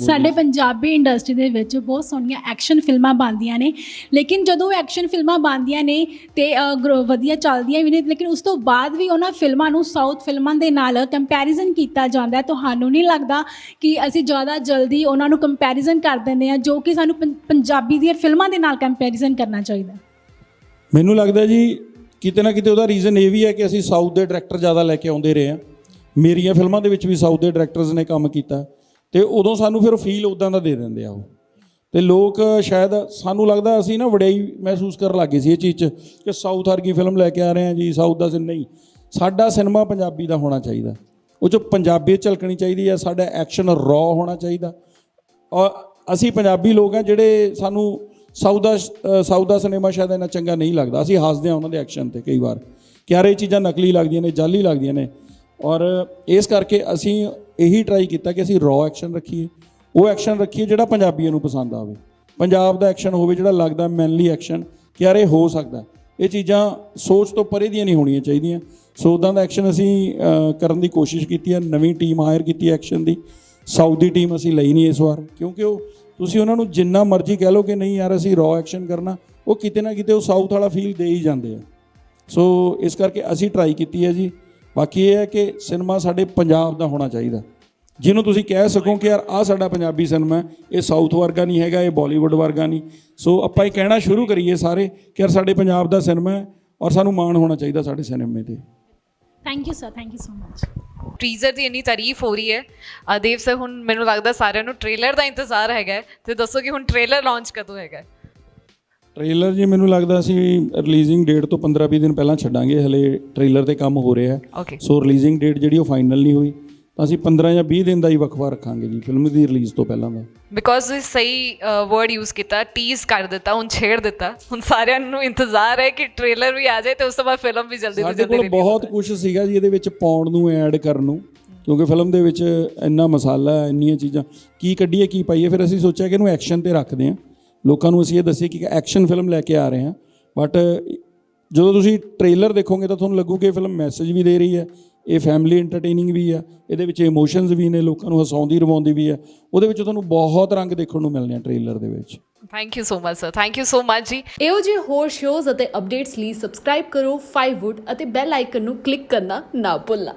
ਸਾਡੇ ਪੰਜਾਬੀ ਇੰਡਸਟਰੀ ਦੇ ਵਿੱਚ ਬਹੁਤ ਸੋਹਣੀਆਂ ਐਕਸ਼ਨ ਫਿਲਮਾਂ ਬਣਦੀਆਂ ਨੇ। ਲੇਕਿਨ ਜਦੋਂ ਐਕਸ਼ਨ ਫਿਲਮਾਂ ਬਣਦੀਆਂ ਨੇ ਤੇ ਅ, ਗਰੋ- ਵਧੀਆ ਚੱਲਦੀਆਂ ਵੀ ਨੇ ਲੇਕਿਨ ਉਸ ਤੋਂ ਬਾਅਦ ਵੀ ਉਹਨਾਂ ਫਿਲਮਾਂ ਨੂੰ ਸਾਊਥ ਫਿਲਮਾਂ ਦੇ ਨਾਲ ਕੰਪੈਰੀਜ਼ਨ ਕੀਤਾ ਜਾਂਦਾ ਹੈ। ਤੁਹਾਨੂੰ ਨਹੀਂ ਲੱਗਦਾ ਕਿ ਅਸੀਂ ਜ਼ਿਆਦਾ ਜਲਦੀ ਉਹਨਾਂ ਨੂੰ ਕੰਪੈਰੀਜ਼ਨ ਕਰ ਦਿੰਦੇ ਆ ਜੋ ਕਿ ਸਾਨੂੰ ਪੰ- ਪੰਜਾਬੀ ਦੀਆਂ ਫਿਲਮਾਂ ਦੇ ਨਾਲ ਕੰਪੈਰੀਜ਼ਨ ਕਰਨਾ ਚਾਹੀਦਾ ਮੈਨੂੰ ਲੱਗਦਾ ਜੀ ਕਿਤੇ ਨਾ ਕਿਤੇ ਉਹਦਾ ਰੀਜ਼ਨ ਇਹ ਵੀ ਹੈ ਕਿ ਅਸੀਂ ਸਾਊਥ ਦੇ ਡਾਇਰੈਕਟਰ ਜ਼ਿਆਦਾ ਲੈ ਕੇ ਆਉਂਦੇ ਰਹੇ ਹਾਂ। ਮੇਰੀਆਂ ਫਿਲਮਾਂ ਦੇ ਵਿੱਚ ਵੀ ਸਾਊਥ ਦੇ ਡਾਇਰੈਕਟਰਸ ਨੇ ਕੰਮ ਕੀਤਾ। ਤੇ ਉਦੋਂ ਸਾਨੂੰ ਫਿਰ ਫੀਲ ਉਦਾਂ ਦਾ ਦੇ ਦਿੰਦੇ ਆ ਉਹ। ਤੇ ਲੋਕ ਸ਼ਾਇਦ ਸਾਨੂੰ ਲੱਗਦਾ ਅਸੀਂ ਨਾ ਵਡਿਆਈ ਮਹਿਸੂਸ ਕਰਨ ਲੱਗੇ ਸੀ ਇਹ ਚੀਜ਼ 'ਚ ਕਿ ਸਾਊਥ ਵਰਗੀ ਫਿਲਮ ਲੈ ਕੇ ਆ ਰਹੇ ਹਾਂ ਜੀ ਸਾਊਥ ਦਾ ਸਿਨ ਨਹੀਂ। ਸਾਡਾ ਸਿਨੇਮਾ ਪੰਜਾਬੀ ਦਾ ਹੋਣਾ ਚਾਹੀਦਾ। ਉਹ 'ਚ ਪੰਜਾਬੀ ਝਲਕਣੀ ਚਾਹੀਦੀ ਹੈ ਸਾਡਾ ਐਕਸ਼ਨ ਰॉ ਹੋਣਾ ਚਾਹੀਦਾ। ਔਰ ਅਸੀਂ ਪੰਜਾਬੀ ਲੋਕ ਆ ਜਿਹੜੇ ਸਾਨੂੰ ਸਾਊਥ ਦਾ ਅ, ਸਾਊਥ ਦਾ ਸਿਨੇਮਾ ਸ਼ਾਇਦ ਇੰਨਾ ਚੰਗਾ ਨਹੀਂ ਲੱਗਦਾ। ਅਸੀਂ ਹੱਸਦੇ ਹਾਂ ਉਹਨਾਂ ਦੇ ਐਕਸ਼ਨ ਤੇ ਕਈ ਵਾਰ। ਕਿ ਯਾਰ ਇਹ ਚੀਜ਼ਾਂ ਨਕਲੀ ਲੱਗਦੀਆਂ ਨੇ ਜਾਲੀ ਲੱਗਦੀਆਂ ਨੇ। ਔਰ ਇਸ ਕਰਕੇ ਅਸੀਂ ਇਹੀ ਟਰਾਈ ਕੀਤਾ ਕਿ ਅਸੀਂ ਰॉ ਐਕਸ਼ਨ ਰੱਖੀਏ। ਉਹ ਐਕਸ਼ਨ ਰੱਖੀਏ ਜਿਹੜਾ ਪੰਜਾਬੀਆਂ ਨੂੰ ਪਸੰਦ ਆਵੇ। ਪੰਜਾਬ ਦਾ ਐਕਸ਼ਨ ਹੋਵੇ ਜਿਹੜਾ ਲੱਗਦਾ ਮੈਨਲੀ ਐਕਸ਼ਨ ਕਿ ਯਾਰ ਇਹ ਹੋ ਸਕਦਾ। ਇਹ ਚੀਜ਼ਾਂ ਸੋਚ ਤੋਂ ਪਰੇ ਦੀਆਂ ਨਹੀਂ ਹੋਣੀਆਂ ਚਾਹੀਦੀਆਂ। ਸੋ ਉਦਾਂ ਦਾ ਐਕਸ਼ਨ ਅਸੀਂ ਕਰਨ ਦੀ ਕੋਸ਼ਿਸ਼ ਕੀਤੀ ਹੈ। ਨਵੀਂ ਟੀਮ ਹਾਇਰ ਕੀਤੀ ਐਕਸ਼ਨ ਦੀ। ਸਾਊਥ ਦੀ ਟੀਮ ਅਸੀਂ ਲਈ ਨਹੀਂ ਇਸ ਵਾਰ। ਕਿਉਂਕਿ ਉਹ, ਤੁਸੀਂ ਉਹਨਾਂ ਨੂੰ ਜਿੰਨਾ ਮਰਜ਼ੀ ਕਹਿ ਲਓ ਕਿ ਨਹੀਂ ਯਾਰ ਅਸੀਂ ਰॉ ਐਕਸ਼ਨ ਕਰਨਾ, ਉਹ ਕਿਤੇ ਨਾ ਕਿਤੇ ਉਹ ਸਾਊਥ ਵਾਲਾ ਫੀਲ ਦੇ ਹੀ ਜਾਂਦੇ ਆ। ਸੋ ਇਸ ਕਰਕੇ ਅਸੀਂ ਟਰਾਈ ਕੀਤੀ ਹੈ ਜੀ। ਬਾਕੀ ਇਹ ਹੈ ਕਿ ਸਿਨੇਮਾ ਸਾਡੇ ਪੰਜਾਬ ਦਾ ਹੋਣਾ ਚਾਹੀਦਾ। ਜਿਹਨੂੰ ਤੁਸੀਂ ਕਹਿ ਸਕੋ ਕਿ ਯਾਰ ਆਹ ਸਾਡਾ ਪੰਜਾਬੀ ਸਿਨੇਮਾ ਇਹ ਸਾਊਥ ਵਰਗਾ ਨਹੀਂ ਹੈਗਾ ਇਹ ਬਾਲੀਵੁੱਡ ਵਰਗਾ ਨਹੀਂ। ਸੋ ਆਪਾਂ ਇਹ ਕਹਿਣਾ ਸ਼ੁਰੂ ਕਰੀਏ ਸਾਰੇ ਕਿ ਯਾਰ ਸਾਡੇ ਪੰਜਾਬ ਦਾ ਸਿਨੇਮਾ ਹੈ ਔਰ ਸਾਨੂੰ ਮਾਣ ਹੋਣਾ ਚਾਹੀਦਾ ਸਾਡੇ ਸਿਨੇਮੇ ਤੇ। Thank you sir thank you so much teaser ਦੀ ਇੰਨੀ ਤਾਰੀਫ ਹੋ ਰਹੀ ਹੈ। ਦੇਵ ਸਰ ਹੁਣ ਮੈਨੂੰ ਲੱਗਦਾ ਸਾਰਿਆਂ ਨੂੰ ਟ੍ਰੇਲਰ ਦਾ ਇੰਤਜ਼ਾਰ ਹੈਗਾ। ਤੇ ਦੱਸੋ ਕਿ ਹੁਣ ਟ੍ਰੇਲਰ ਲਾਂਚ ਕਦੋਂ ਹੈਗਾ? ਟ੍ਰੇਲਰ ਜੀ ਮੈਨੂੰ ਲੱਗਦਾ ਅਸੀਂ ਰਿਲੀਜ਼ਿੰਗ ਡੇਟ ਤੋਂ 15-20 ਦਿਨ ਪਹਿਲਾਂ ਛੱਡਾਂਗੇ। ਹਲੇ ਟ੍ਰੇਲਰ ਤੇ ਕੰਮ ਹੋ ਰਿਹਾ ਸੋ ਰਿਲੀਜ਼ਿੰਗ ਡੇਟ ਜਿਹੜੀ ਉਹ ਫਾਈਨਲ ਨਹੀਂ ਹੋਈ। ਤਾਂ ਅਸੀਂ 15 ਜਾਂ 20 ਦਿਨ ਦਾ ਹੀ ਵਕਫਾ ਰੱਖਾਂਗੇ ਜੀ ਫਿਲਮ ਦੀ ਰਿਲੀਜ਼ ਤੋਂ ਪਹਿਲਾਂ ਦਾ। ਬਿਕੋਜ਼ ਤੁਸੀਂ ਸਹੀ ਵਰਡ ਯੂਜ਼ ਕੀਤਾ ਟੀਜ਼ ਕਰ ਦਿੱਤਾ ਹੁਣ ਛੇੜ ਦਿੱਤਾ। ਹੁਣ ਸਾਰਿਆਂ ਨੂੰ ਇੰਤਜ਼ਾਰ ਹੈ ਕਿ ਟ੍ਰੇਲਰ ਵੀ ਆ ਜਾਏ ਤੇ ਉਸ ਤੋਂ ਬਾਅਦ ਫਿਲਮ ਵੀ ਜਲਦੀ ਤੋਂ ਸਾਡੇ ਜਲਦੀ ਕੋਲ ਬਹੁਤ ਕੁਝ ਸੀਗਾ ਜੀ ਇਹਦੇ ਵਿੱਚ ਪਾਉਣ ਨੂੰ ਐਡ ਕਰਨ ਨੂੰ ਕਿਉਂਕਿ ਫਿਲਮ ਦੇ ਵਿੱਚ ਇੰਨਾ ਮਸਾਲਾ ਹੈ, ਇੰਨੀਆਂ ਚੀਜ਼ਾਂ ਕੀ ਕੱਢੀਏ ਕੀ ਪਾਈਏ ਫਿਰ ਅਸੀਂ ਸੋਚਿਆ ਕਿ ਇਹਨੂੰ ਐਕਸ਼ਨ ਤੇ ਰੱਖਦੇ ਹਾਂ। ਲੋਕਾਂ ਨੂੰ ਅਸੀਂ ਇਹ ਦੱਸੀਏ ਕਿ ਐਕਸ਼ਨ ਫਿਲਮ ਲੈ ਕੇ ਆ ਰਹੇ ਹਾਂ। ਬਟ ਜਦੋਂ ਤੁਸੀਂ ਟ੍ਰੇਲਰ ਦੇਖੋਗੇ ਤਾਂ ਤੁਹਾਨੂੰ ਲੱਗੂ ਕਿ ਇਹ ਫਿਲਮ ਮੈਸੇਜ ਵੀ ਦੇ ਰਹੀ ਹੈ ਇਹ ਫੈਮਿਲੀ ਐਂਟਰਟੇਨਿੰਗ ਵੀ ਆ ਇਹਦੇ ਵਿੱਚ ਇਮੋਸ਼ਨਸ ਵੀ ਨੇ ਲੋਕਾਂ ਨੂੰ ਹਸਾਉਂਦੀ ਰਵਾਉਂਦੀ ਵੀ ਆ ਉਹਦੇ ਵਿੱਚ ਤੁਹਾਨੂੰ ਬਹੁਤ ਰੰਗ ਦੇਖਣ ਨੂੰ ਮਿਲਣੇ ਆ ਟ੍ਰੇਲਰ ਦੇ ਵਿੱਚ। Thank you so much sir thank you so much ਜੀ। ਇਹੋ ਜਿਹੇ ਹੋਰ ਸ਼ੋਜ਼ ਅਤੇ ਅਪਡੇਟਸ ਲਈ ਸਬਸਕ੍ਰਾਈਬ ਕਰੋ 5wood ਅਤੇ ਬੈਲ ਆਈਕਨ ਨੂੰ ਕਲਿੱਕ ਕਰਨਾ ਨਾ ਭੁੱਲਣਾ।